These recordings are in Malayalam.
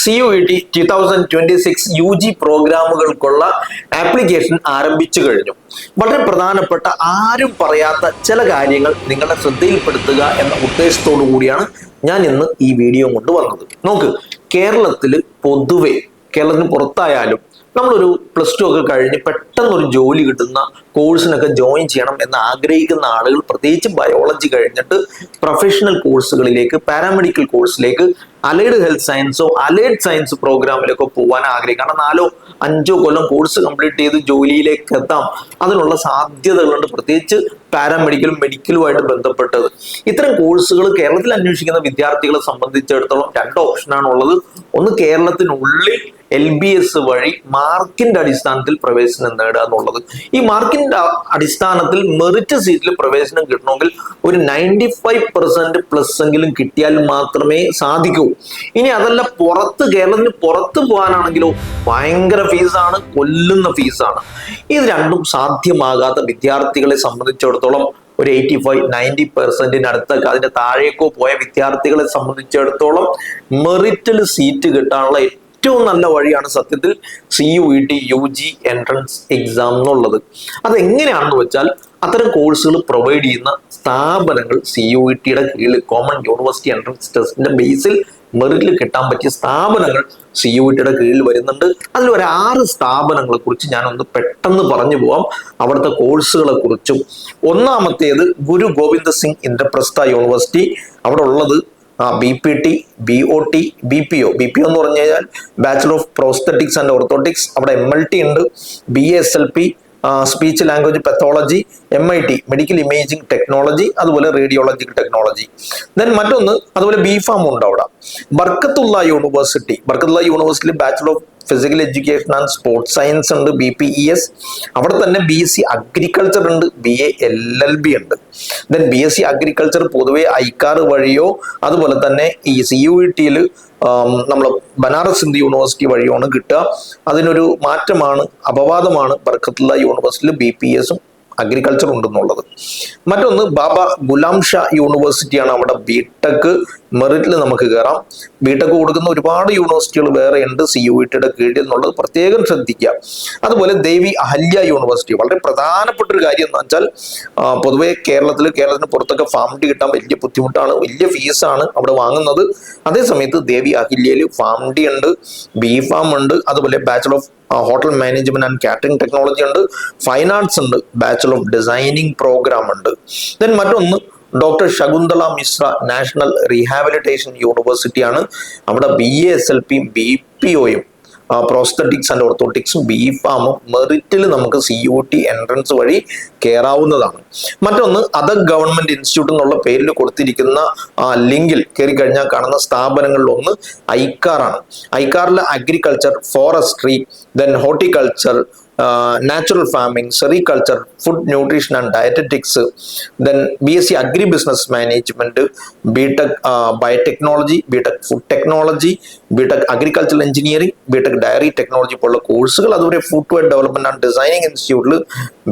C U E T two thousand twenty six U G പ്രോഗ്രാമുകൾക്കുള്ള application ആരംഭിച്ചു കഴിഞ്ഞു. വളരെ പ്രധാനപ്പെട്ട ആരും പറയാത്ത ചില കാര്യങ്ങൾ നിങ്ങളുടെ ശ്രദ്ധയിൽപ്പെടുത്തുക എന്ന ഉദ്ദേശത്തോടു കൂടിയാണ് ഞാൻ ഇന്ന് ഈ വീഡിയോ കൊണ്ട് വന്നത്. നോക്ക് കേരളത്തിൽ പൊതുവെ കേരളത്തിന് പുറത്തായാലും നമ്മളൊരു പ്ലസ് ടു ഒക്കെ കഴിഞ്ഞ് പെട്ടെന്ന് ഒരു ജോലി കിട്ടുന്ന കോഴ്സിനൊക്കെ ജോയിൻ ചെയ്യണം എന്ന് ആഗ്രഹിക്കുന്ന ആളുകൾ പ്രത്യേകിച്ച് ബയോളജി കഴിഞ്ഞിട്ട് പ്രൊഫഷണൽ കോഴ്സുകളിലേക്ക് പാരാമെഡിക്കൽ കോഴ്സിലേക്ക് അലൈഡ് ഹെൽത്ത് സയൻസോ അലൈഡ് സയൻസ് പ്രോഗ്രാമിലൊക്കെ പോകാൻ ആഗ്രഹിക്കും കാരണം നാലോ അഞ്ചോ കൊല്ലം കോഴ്സ് കംപ്ലീറ്റ് ചെയ്ത് ജോലിയിലേക്ക് എത്താം. അതിനുള്ള സാധ്യതകളുണ്ട്. പ്രത്യേകിച്ച് പാരാമെഡിക്കലും മെഡിക്കലുമായിട്ട് ബന്ധപ്പെട്ടത്. ഇത്തരം കോഴ്സുകൾ കേരളത്തിൽ അന്വേഷിക്കുന്ന വിദ്യാർത്ഥികളെ സംബന്ധിച്ചിടത്തോളം രണ്ട് ഓപ്ഷനാണ് ഉള്ളത് ഒന്ന് കേരളത്തിനുള്ളിൽ എൽ ബി എസ് വഴി മാർക്കിന്റെ അടിസ്ഥാനത്തിൽ പ്രവേശനം നേടുക എന്നുള്ളത്. ഈ മാർക്കിന്റെ അടിസ്ഥാനത്തിൽ മെറിറ്റ് സീറ്റിൽ പ്രവേശനം കിട്ടണമെങ്കിൽ ഒരു നയന്റി ഫൈവ് പെർസെന്റ് പ്ലസ് എങ്കിലും കിട്ടിയാൽ മാത്രമേ സാധിക്കൂ. ഇനി അതല്ല പുറത്ത് കേരളത്തിന് പുറത്ത് പോകാനാണെങ്കിലോ ഭയങ്കര ഫീസാണ് കൊല്ലുന്ന ഫീസാണ് ഇത് രണ്ടും സാധ്യമാകാത്ത വിദ്യാർത്ഥികളെ സംബന്ധിച്ചിടത്തോളം ഒരു എയ്റ്റി ഫൈവ് നയന്റി പെർസെന്റിനടുത്ത് അതിന്റെ താഴേക്കോ പോയ വിദ്യാർത്ഥികളെ സംബന്ധിച്ചിടത്തോളം മെറിറ്റിൽ സീറ്റ് കിട്ടാനുള്ള ഏറ്റവും നല്ല വഴിയാണ് സത്യത്തിൽ C U E T U G entrance exam എന്നുള്ളത്. അതെങ്ങനെയാണെന്ന് വെച്ചാൽ അത്തരം കോഴ്സുകൾ പ്രൊവൈഡ് ചെയ്യുന്ന സ്ഥാപനങ്ങൾ സി യു ഇ ടിയുടെ കീഴിൽ കോമൺ യൂണിവേഴ്സിറ്റി എൻട്രൻസ് ടെസ്റ്റിന്റെ ബേസിൽ മെറിറ്റിൽ കിട്ടാൻ പറ്റിയ സ്ഥാപനങ്ങൾ സി യു ടിയുടെ കീഴിൽ വരുന്നുണ്ട്. അതിൽ ഒരു ആറ് സ്ഥാപനങ്ങളെ കുറിച്ച് ഞാനൊന്ന് പെട്ടെന്ന് പറഞ്ഞു പോവാം. അവിടുത്തെ കോഴ്സുകളെ കുറിച്ചും. ഒന്നാമത്തേത് ഗുരു ഗോവിന്ദ സിംഗ് ഇന്ദ്രപ്രസ്ഥ യൂണിവേഴ്സിറ്റി. അവിടെ ഉള്ളത് B P T B O T B P O. B P O എന്ന് പറഞ്ഞു കഴിഞ്ഞാൽ bachelor of prosthetics and orthotics അവിടെ എം എൽ ടി ഉണ്ട്. B S L P speech language pathology M I T medical imaging technology അതുപോലെ റേഡിയോളജി ടെക്നോളജി ദെൻ മറ്റൊന്ന് അതുപോലെ ബി ഫാം ഉണ്ട് അവിടെ. ബർക്കത്തുള്ള യൂണിവേഴ്സിറ്റി ബർക്കത്തുള്ള യൂണിവേഴ്സിറ്റിയിൽ bachelor of physical education and sports science ഉണ്ട് ബി പി ഇ എസ് അവിടെ തന്നെ ബി എസ് സി അഗ്രികൾച്ചർ ഉണ്ട് B A L L B ഉണ്ട്. Then B S C agriculture പൊതുവെ ഐക്കാർ വഴിയോ അതുപോലെ തന്നെ ഈ സി യു ഇ ടിയിൽ നമ്മൾ ബനാറസ് ഹിന്ദു യൂണിവേഴ്സിറ്റി വഴിയാണ് കിട്ടുക. അതിനൊരു മാറ്റമാണ് അപവാദമാണ് ബർക്കത്തുള്ള യൂണിവേഴ്സിറ്റിയിൽ ബി പി എസും അഗ്രികൾച്ചർ ഉണ്ടെന്നുള്ളത്. മറ്റൊന്ന് ബാബ ഗുലാം ഷാ യൂണിവേഴ്സിറ്റിയാണ് അവിടെ ബിടെക് മെറിറ്റിൽ നമുക്ക് കയറാം ബിടെക് കൊടുക്കുന്ന ഒരുപാട് യൂണിവേഴ്സിറ്റികൾ വേറെ ഉണ്ട്. സി യു ടിയുടെ കീഴിൽ എന്നുള്ളത് പ്രത്യേകം ശ്രദ്ധിക്കുക. അതുപോലെ ദേവി അഹല്യ യൂണിവേഴ്സിറ്റി വളരെ പ്രധാനപ്പെട്ട ഒരു കാര്യം എന്ന് വെച്ചാൽ പൊതുവേ കേരളത്തിൽ കേരളത്തിന് പുറത്തൊക്കെ ഫാം ഡി കിട്ടാൻ വലിയ ബുദ്ധിമുട്ടാണ്. വലിയ ഫീസാണ് അവിടെ വാങ്ങുന്നത്. അതേ സമയത്ത് ദേവി അഹല്യയിൽ ഫാം ഡി ഉണ്ട് ബി ഫാം ഉണ്ട്. അതുപോലെ bachelor of hotel management and catering technology ഉണ്ട്. ഫൈൻ ആർട്സ് ഉണ്ട്. ബാച്ചിലർ ഓഫ് ഡിസൈനിങ് പ്രോഗ്രാം ഉണ്ട്. ദെൻ മറ്റൊന്ന് doctor Shakuntala Mishra national rehabilitation യൂണിവേഴ്സിറ്റിയാണ്. അവിടെ ബി എ എസ് എൽ പിയും ബി പി ഒയും പ്രോസ്തറ്റിക്സ് ആൻഡ് ഓർത്തോട്ടിക്സും ബി ഫാമും മെറിറ്റിൽ നമുക്ക് സി യു ടി എൻട്രൻസ് വഴി കയറാവുന്നതാണ് മറ്റൊന്ന് അതർ ഗവൺമെന്റ് ഇൻസ്റ്റിറ്റ്യൂട്ട് എന്നുള്ള പേരിൽ കൊടുത്തിരിക്കുന്ന ലിങ്കിൽ കയറി കഴിഞ്ഞാൽ കാണുന്ന സ്ഥാപനങ്ങളിൽ ഒന്ന് ഐക്കാറാണ് ഐക്കാറിലെ agriculture forestry then horticulture natural farming sericulture food nutrition and dietetics then B S C agri business management B Tech biotechnology B Tech food technology B Tech agricultural engineering B Tech dairy technology പോലുള്ള കോഴ്സുകൾ അതുപോലെ footwear development and designing ഇൻസ്റ്റിറ്റ്യൂട്ടിൽ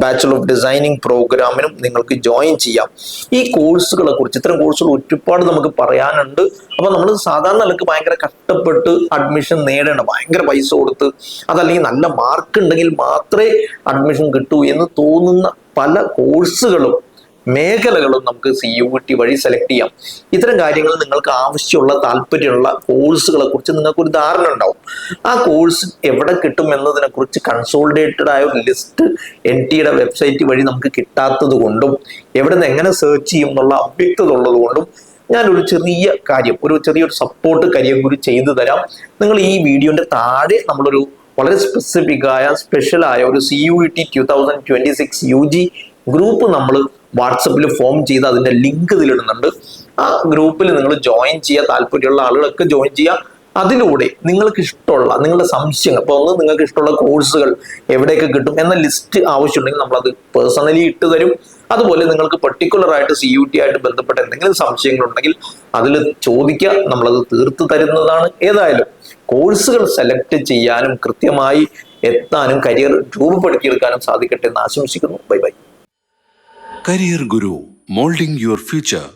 ബാച്ചുലർ ഓഫ് ഡിസൈനിങ് പ്രോഗ്രാമിനും നിങ്ങൾക്ക് ജോയിൻ ചെയ്യാം. ഈ കോഴ്സുകളെ കുറിച്ച് ഇത്തരം കോഴ്സുകൾ ഒരുപാട് നമുക്ക് പറയാനുണ്ട്. അപ്പൊ നമ്മൾ സാധാരണ നിലയ്ക്ക് ഭയങ്കര കഷ്ടപ്പെട്ട് അഡ്മിഷൻ നേടേണ്ട ഭയങ്കര പൈസ കൊടുത്ത് അതല്ലെങ്കിൽ നല്ല മാർക്ക് ഉണ്ടെങ്കിൽ മാത്രമേ അഡ്മിഷൻ കിട്ടൂ എന്ന് തോന്നുന്ന പല കോഴ്സുകളും മേഖലകളും നമുക്ക് സി യു ടി വഴി സെലക്ട് ചെയ്യാം. ഇത്തരം കാര്യങ്ങൾ നിങ്ങൾക്ക് ആവശ്യമുള്ള താല്പര്യമുള്ള കോഴ്സുകളെ കുറിച്ച് നിങ്ങൾക്ക് ഒരു ധാരണ ഉണ്ടാവും. ആ കോഴ്സ് എവിടെ കിട്ടും എന്നതിനെ കുറിച്ച് കൺസോൾഡേറ്റഡ് ആയ ഒരു ലിസ്റ്റ് എൻ ടിയുടെ വെബ്സൈറ്റ് വഴി നമുക്ക് കിട്ടാത്തത് കൊണ്ടും എവിടെ നിന്ന് എങ്ങനെ സെർച്ച് ചെയ്യും എന്നുള്ള അവ്യക്തത ഉള്ളത് കൊണ്ടും ഞാനൊരു ചെറിയ കാര്യം ഒരു ചെറിയൊരു സപ്പോർട്ട് കാര്യം കൂടി ചെയ്തു തരാം. നിങ്ങൾ ഈ വീഡിയോന്റെ താഴെ നമ്മളൊരു വളരെ സ്പെസിഫിക് ആയ സ്പെഷ്യൽ ആയ ഒരു C U T two thousand twenty six U G group നമ്മൾ വാട്സപ്പിൽ ഫോം ചെയ്ത് അതിന്റെ ലിങ്ക് ഇതിലിടുന്നുണ്ട്. ആ ഗ്രൂപ്പിൽ നിങ്ങൾ ജോയിൻ ചെയ്യുക താല്പര്യമുള്ള ആളുകളൊക്കെ ജോയിൻ ചെയ്യുക അതിലൂടെ നിങ്ങൾക്ക് ഇഷ്ടമുള്ള നിങ്ങളുടെ സംശയങ്ങൾ ഇപ്പോൾ ഒന്ന് നിങ്ങൾക്ക് ഇഷ്ടമുള്ള കോഴ്സുകൾ എവിടെയൊക്കെ കിട്ടും എന്ന ലിസ്റ്റ് ആവശ്യമുണ്ടെങ്കിൽ നമ്മൾ അത് പേഴ്സണലി ഇട്ട് തരും. അതുപോലെ നിങ്ങൾക്ക് പെർട്ടിക്കുലർ ആയിട്ട് സി യു ടി ആയിട്ട് ബന്ധപ്പെട്ട എന്തെങ്കിലും സംശയങ്ങൾ ഉണ്ടെങ്കിൽ അതിൽ ചോദിക്കുക നമ്മളത് തീർത്ത് തരുന്നതാണ്. ഏതായാലും കോഴ്സുകൾ സെലക്ട് ചെയ്യാനും കൃത്യമായി എത്താനും കരിയർ രൂപപ്പെടുത്തിയെടുക്കാനും സാധിക്കട്ടെ എന്ന് ആശംസിക്കുന്നു. Bye bye. Career Guru Molding Your Future